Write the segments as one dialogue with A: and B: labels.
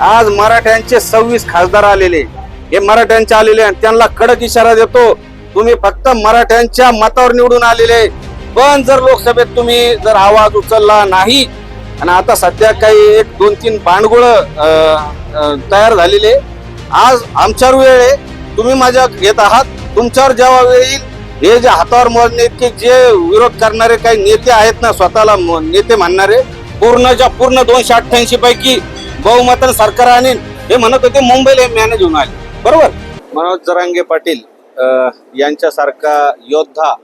A: आज मराठ्यांचे सव्वीस खासदार आलेले. हे मराठ्यांचे आलेले आणि त्यांना कडक इशारा देतो. तुम्ही फक्त मराठ्यांच्या मतावर निवडून आलेले. पण जर लोकसभेत तुम्ही जर आवाज उचलला नाही आणि आता सध्या काही एक दोन तीन भांडगुळ तयार झालेले आज आमच्यावर वेळ आहे. तुम्ही माझ्या घेत आहात. तुमच्यावर जेव्हा वेळ येईल हे जे हातावर मोजणे इतके जे विरोध करणारे काही नेते आहेत ना स्वतःला म- नेते म्हणणारे पूर्णच्या पूर्ण दोनशे अठ्ठ्याऐंशी पैकी बहुमतानं सरकार आणि हे म्हणत होते मुंबईला हे मॅनेज होऊन आले. बरोबर? मनोज जरांगे पाटील यांच्यासारखा योद्धा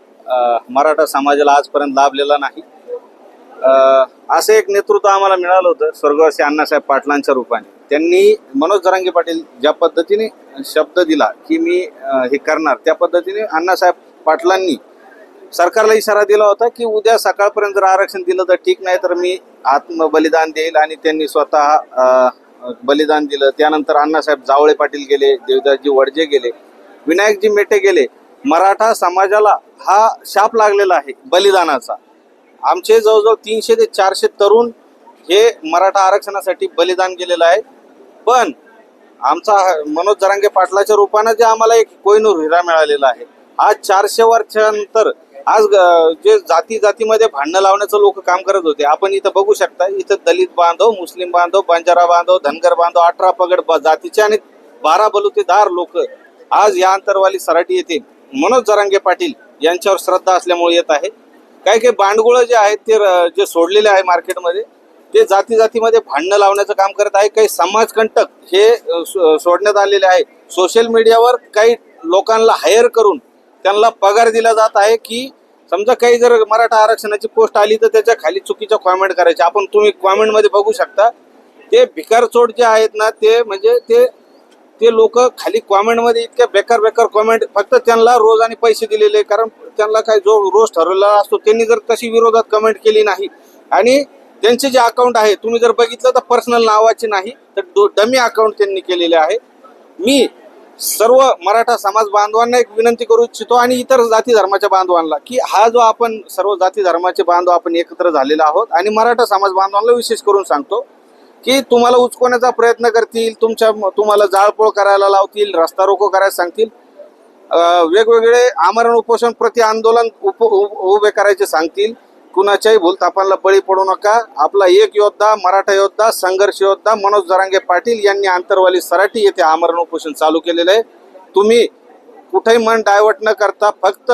A: मराठा समाजाला आजपर्यंत लाभलेला नाही. असं एक नेतृत्व आम्हाला मिळालं होतं स्वर्गवासी अण्णासाहेब पाटलांच्या रूपाने. त्यांनी मनोज जरांगे पाटील ज्या पद्धतीने शब्द दिला की मी हे करणार त्या पद्धतीने अण्णासाहेब पाटलांनी सरकारला इशारा दिला होता की उद्या सकाळपर्यंत जर आरक्षण दिलं तर ठीक नाही तर मी आत्मबलिदान देईल आणि त्यांनी स्वतः बलिदान दिलं. त्यानंतर अण्णासाहेब जावळे पाटील गेले देवदासजी वडजे गेले विनायकजी मेटे गेले. मराठा समाजाला हा शाप लागलेला आहे बलिदानाचा. आमचे जवळजवळ तीनशे ते चारशे तरुण हे मराठा आरक्षणासाठी बलिदान केलेलं आहे. पण आमचा मनोज जरांगे पाटलाच्या रूपानं जे आम्हाला एक कोहिनूर हिरा मिळालेला आहे. आज चारशे वर्षानंतर आज जे जाती जातीमध्ये भांडणं लावण्याचं लोक काम करत होते. आपण इथं बघू शकता इथं दलित बांधव मुस्लिम बांधव बंजारा बांधव धनगर बांधव अठरा पगड ब- जातीचे आणि बारा बलुतेदार लोक आज या अंतरवाली सराटी येथे मनोज जरांगे पाटील यांच्यावर श्रद्धा असल्यामुळे येत आहे. काही काही बांडगुळं जे आहेत ते र- जे सोडलेले आहे मार्केटमध्ये ते जाती जातीमध्ये भांडणं लावण्याचं काम करत आहे. काही समाजकंटक हे सो- सोडण्यात आलेले आहे. सोशल मीडियावर काही लोकांना हायर करून त्यांना पगार दिला जात आहे की समजा काही जर मराठा आरक्षणाची पोस्ट आली तर त्याच्याखाली चुकीचं कॉमेंट करायचे. आपण तुम्ही कॉमेंटमध्ये बघू शकता. ते भिकार चोट जे आहेत ना ते म्हणजे ते ते लोक खाली कॉमेंटमध्ये इतक्या बेकार बेकार कॉमेंट फक्त त्यांना रोज आणि पैसे दिलेले कारण त्यांना काय जो रोज ठरवलेला असतो त्यांनी जर तशी विरोधात कमेंट केली नाही आणि त्यांचे जे अकाउंट आहे तुम्ही जर बघितलं तर पर्सनल नावाचे नाही तर डमी अकाउंट त्यांनी केलेले आहे. मी सर्व मराठा समाज बांधवांना एक विनंती करू इच्छितो आणि इतर जाती धर्माच्या बांधवांना की हा जो आपण सर्व जाती धर्माचे बांधव आपण एकत्र झालेलो आहोत आणि मराठा समाज बांधवांना विशेष करून सांगतो की तुम्हाला उचकवण्याचा प्रयत्न करतील तुमच्या तुम्हाला जाळपोळ करायला लावतील रस्ता रोको करायला सांगतील. वेगवेगळे आमरण उपोषण प्रति आंदोलन उप उ- उभे करायचे सांगतील. कुणाच्याही भूलतापांना बळी पडू नका. आपला एक योद्धा मराठा योद्धा संघर्ष योद्धा मनोज जरांगे पाटील यांनी आंतरवाली सराटी येथे आमरण उपोषण चालू केलेलं आहे. तुम्ही कुठेही मन डायव्हर्ट न करता फक्त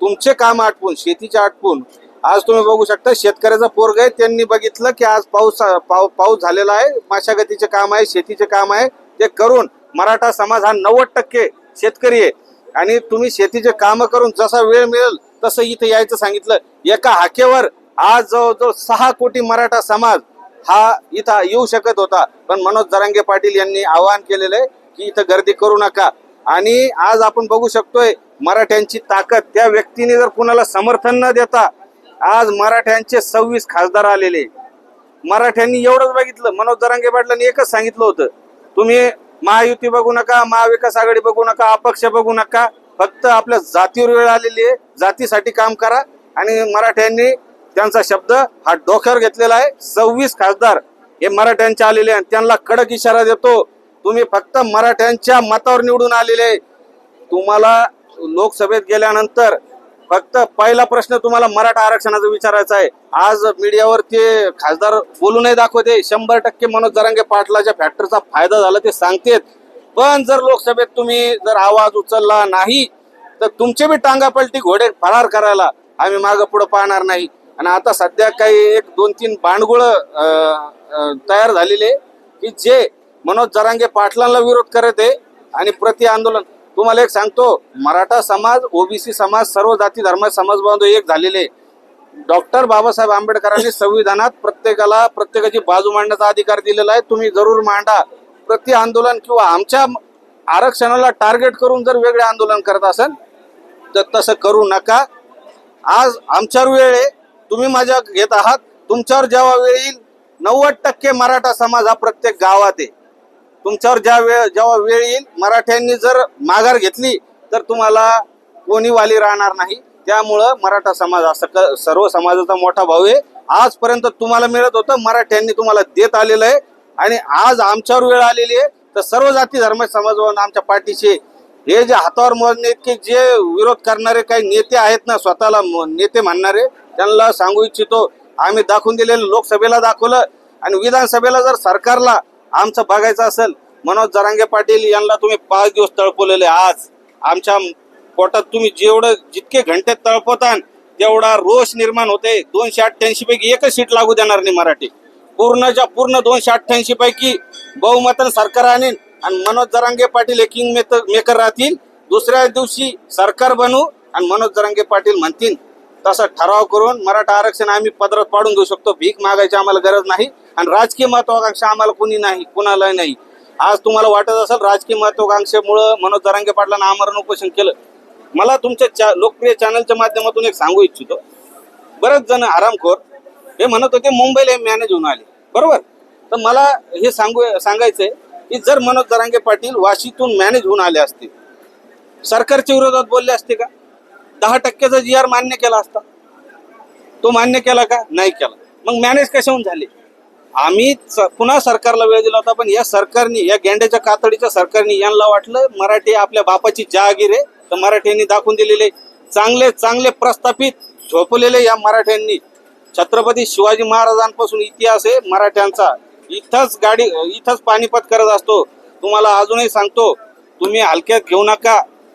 A: तुमचे काम आटपून शेतीचे आटपून आज तुम्ही बघू शकता शेतकऱ्याचा पोरग आहे. त्यांनी बघितलं की आज पाऊस पाऊ- पाऊस झालेला आहे. मशागतीचे काम आहे शेतीचे काम आहे. ते करून मराठा समाज हा नव्वद टक्के शेतकरी आहे. आणि तुम्ही शेतीचे कामं करून जसा वेळ मिळेल तसं इथं यायचं सांगितलं. एका हाकेवर आज जवळजवळ सहा कोटी मराठा समाज हा इथं येऊ शकत होता. पण मनोज जरांगे पाटील यांनी आवाहन केलेलं आहे की इथं गर्दी करू नका. आणि आज आपण बघू शकतोय मराठ्यांची ताकद त्या व्यक्तीने जर कुणाला समर्थन न देता आज मराठ्यांचे सव्वीस खासदार आलेले मराठ्यांनी एवढंच बघितलं. मनोज जरांगे पाटलांनी एकच सांगितलं होतं. तुम्ही महायुती बघू नका महाविकास आघाडी बघू नका अपक्ष बघू नका. फक्त आपल्या जातीवर वेळ आलेली आहे. जातीसाठी काम करा. आणि मराठ्यांनी त्यांचा शब्द हा डोक्यावर घेतलेला आहे. सव्वीस खासदार हे मराठ्यांचे आलेले आहे आणि त्यांना कडक इशारा देतो. तुम्ही फक्त मराठ्यांच्या मतावर निवडून आलेले आहे. तुम्हाला लोकसभेत गेल्यानंतर फक्त पहिला प्रश्न तुम्हाला मराठा आरक्षणाचा विचारायचा आहे. आज मीडियावर ते खासदार बोलू नाही दाखवते शंभर टक्के मनोज जरांगे पाटलाच्या फॅक्टरचा फायदा झाला ते सांगतेत. पण जर लोकसभेत तुम्ही जर आवाज उचलला नाही तर तुमचे बी टांगापलटी घोडे फरार करायला आम्ही मागं पुढे पाहणार नाही. आणि आता सध्या काही एक दोन तीन बांडगुळ तयार झालेले की जे मनोज जरांगे पाटलांना विरोध करत आहे आणि प्रति आंदोलन. तुम्हाला एक सांगतो मराठा समाज ओबीसी समाज सर्व जाती धर्म समाज बांधव एक झालेले डॉक्टर बाबासाहेब आंबेडकरांनी संविधानात प्रत्येकाला प्रत्येकाची बाजू मांडण्याचा अधिकार दिलेला आहे. तुम्ही जरूर मांडा. प्रति आंदोलन किंवा आमच्या आरक्षणाला टार्गेट करून जर वेगळे आंदोलन करत असेल तर तसं करू नका. आज आमच्यावर वेळ आहे. तुम्ही माझ्या घेत आहात. तुमच्यावर जेव्हा वेळ येईल नव्वद टक्के मराठा समाज हा प्रत्येक गावात आहे. तुमच्यावर ज्या वेळ जेव्हा वेळ येईल मराठ्यांनी जर माघार घेतली तर तुम्हाला कोणी वाली राहणार नाही. त्यामुळं मराठा समाज हा सर्व समाजाचा मोठा भाऊ आहे. आजपर्यंत तुम्हाला मिळत होतं मराठ्यांनी तुम्हाला देत आलेलं आहे. आणि आज आमच्यावर वेळ आलेली आहे तर सर्व जाती धर्म समाज आमच्या पाठीशी हे जे हातावर मोजणे इतके जे विरोध करणारे काही नेते आहेत ना स्वतःला म- नेते म्हणणारे त्यांना सांगू इच्छितो. आम्ही दाखवून दिलेलं लोकसभेला दाखवलं. आणि विधानसभेला जर सरकारला आमचं बघायचं असेल मनोज जरांगे पाटील यांना तुम्ही पाच दिवस तळपवलेले आज. आमच्या पोटात तुम्ही जेवढं जितके घंटे तळपवतान तेवढा रोष निर्माण होते. दोनशे अठ्ठ्याऐंशी पैकी एकच सीट लागू देणार नाही मराठी. पूर्णच्या पूर्ण दोनशे अठ्ठ्याऐंशी पैकी बहुमतन सरकार आणेन आणि मनोज जरांगे पाटील हे किंग मेकर राहतील. दुसऱ्या दिवशी सरकार बनू आणि मनोज जरांगे पाटील म्हणतील. तसा ठराव करून मराठा आरक्षण आम्ही पदरात पाडून देऊ शकतो. भीक मागायची आम्हाला गरज नाही आणि राजकीय महत्वाकांक्षा आम्हाला कुणी नाही कुणाला नाही. आज तुम्हाला वाटत असेल राजकीय महत्वाकांक्षेमुळं मनोज जरांगे पाटलांना आमरण उपोषण केलं. मला तुमच्या चा- लोकप्रिय चॅनलच्या माध्यमातून एक सांगू इच्छितो. बरेच जण आरामखोर हे म्हणत होते मुंबईला मॅनेज होऊन आले. बरोबर? तर मला हे सांगू सांगायचंय की जर मनोज जरांगे पाटील वाशीतून मॅनेज होऊन आले असते सरकारच्या विरोधात बोलले असते का? दहा टक्क्याचा जी आर मान्य केला असता. तो मान्य केला का? नाही केला. मग मॅनेज कशाहून झाले? आम्ही स- पुन्हा सरकारला वेळ दिला होता पण या सरकारने या गेंड्याच्या कातडीच्या सरकारने यांना वाटलं मराठी आपल्या बापाची जहागीर आहे. तर मराठ्यांनी दाखवून दिलेले चांगले चांगले प्रस्थापित झोपलेले या मराठ्यांनी छत्रपती शिवाजी महाराजांपासून इतिहास आहे मराठ्यांचा. इथंच गाडी इथंच पानिपत करत असतो. तुम्हाला अजूनही सांगतो तुम्ही हलक्यात घेऊ नका.